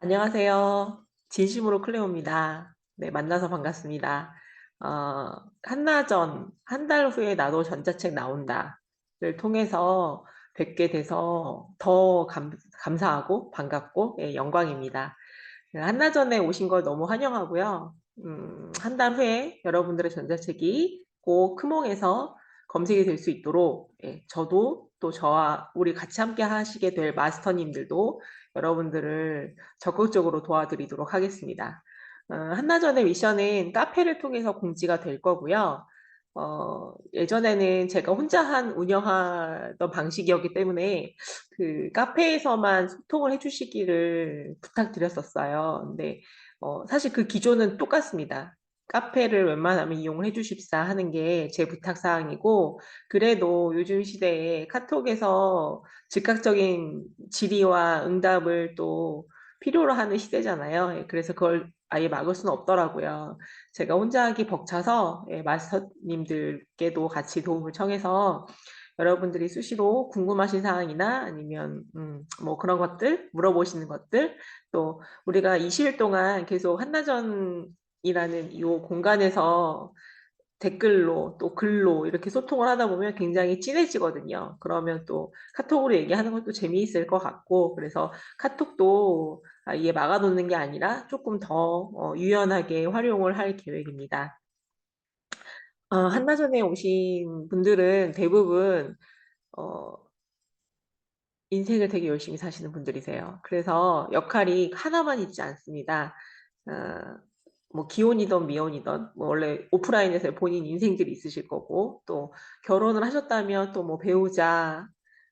안녕하세요. 진심으로 클레오입니다. 네, 만나서 반갑습니다. 어, 한나전, 한 달 후에 나도 전자책 나온다를 통해서 뵙게 돼서 더 감, 감사하고 반갑고 예, 영광입니다. 네, 한나전에 오신 걸 너무 환영하고요. 음, 한 달 후에 여러분들의 전자책이 꼭 크몽에서 검색이 될 수 있도록 예, 저도 또 저와 우리 같이 함께 하시게 될 마스터님들도 여러분들을 적극적으로 도와드리도록 하겠습니다. 어, 한나전의 미션은 카페를 통해서 공지가 될 거고요. 어, 예전에는 제가 혼자 한 운영하던 방식이었기 때문에 그 카페에서만 소통을 해주시기를 부탁드렸었어요. 근데 어, 사실 그 기조는 똑같습니다. 카페를 웬만하면 이용을 해주십사 하는 게 제 부탁사항이고 그래도 요즘 시대에 카톡에서 즉각적인 질의와 응답을 또 필요로 하는 시대잖아요. 예, 그래서 그걸 아예 막을 수는 없더라고요. 제가 혼자 하기 벅차서 예, 마스터님들께도 같이 도움을 청해서 여러분들이 수시로 궁금하신 사항이나 아니면 음, 뭐 그런 것들 물어보시는 것들 또 우리가 20일 동안 계속 한나전 이라는 이 공간에서 댓글로 또 글로 이렇게 소통을 하다 보면 굉장히 진해지거든요. 그러면 또 카톡으로 얘기하는 것도 재미있을 것 같고 그래서 카톡도 아예 막아놓는 게 아니라 조금 더 어, 유연하게 활용을 할 계획입니다. 어, 한나전에 오신 분들은 대부분 어, 인생을 되게 열심히 사시는 분들이세요. 그래서 역할이 하나만 있지 않습니다. 어, 뭐 기혼이든 미혼이든 뭐 원래 오프라인에서 본인 인생들이 있으실 거고 또 결혼을 하셨다면 또 뭐 배우자,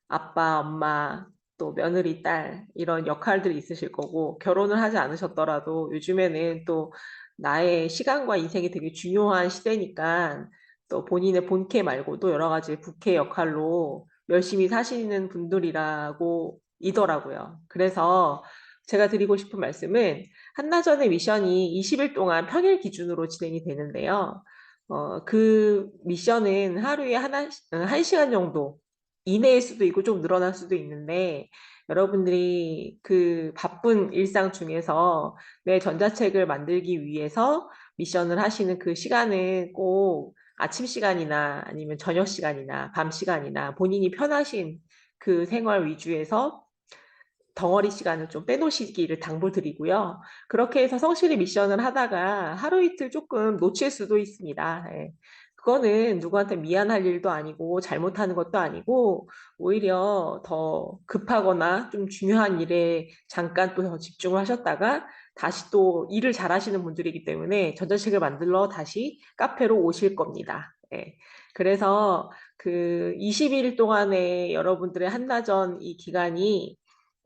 아빠, 엄마, 또 며느리, 딸 이런 역할들이 있으실 거고 결혼을 하지 않으셨더라도 요즘에는 또 나의 시간과 인생이 되게 중요한 시대니까 또 본인의 본캐 말고도 여러 가지 부캐 역할로 열심히 사시는 분들이라고 이더라고요. 그래서 제가 드리고 싶은 말씀은 한나전의 미션이 20일 동안 평일 기준으로 진행이 되는데요. 어, 그 미션은 하루에 하나, 한 시간 정도 이내일 수도 있고 좀 늘어날 수도 있는데 여러분들이 그 바쁜 일상 중에서 내 전자책을 만들기 위해서 미션을 하시는 그 시간은 꼭 아침 시간이나 아니면 저녁 시간이나 밤 시간이나 본인이 편하신 그 생활 위주에서 덩어리 시간을 좀 빼놓으시기를 당부드리고요. 그렇게 해서 성실히 미션을 하다가 하루 이틀 조금 놓칠 수도 있습니다. 예. 그거는 누구한테 미안할 일도 아니고 잘못하는 것도 아니고 오히려 더 급하거나 좀 중요한 일에 잠깐 또더 집중을 하셨다가 다시 또 일을 잘 하시는 분들이기 때문에 전자책을 만들러 다시 카페로 오실 겁니다. 예. 그래서 그 20일 동안의 여러분들의 한나전 이 기간이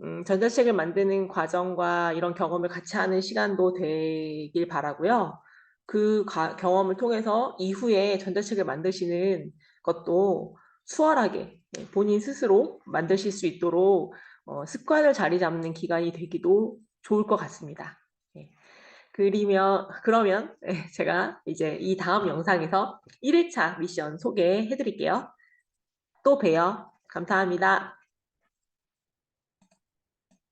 음, 전자책을 만드는 과정과 이런 경험을 같이 하는 시간도 되길 바라고요. 그 가, 경험을 통해서 이후에 전자책을 만드시는 것도 수월하게 네, 본인 스스로 만드실 수 있도록 어, 습관을 자리 잡는 기간이 되기도 좋을 것 같습니다. 네. 그리면 그러면 네, 제가 이제 이 다음 영상에서 1일차 미션 소개해 드릴게요. 또 봬요. 감사합니다.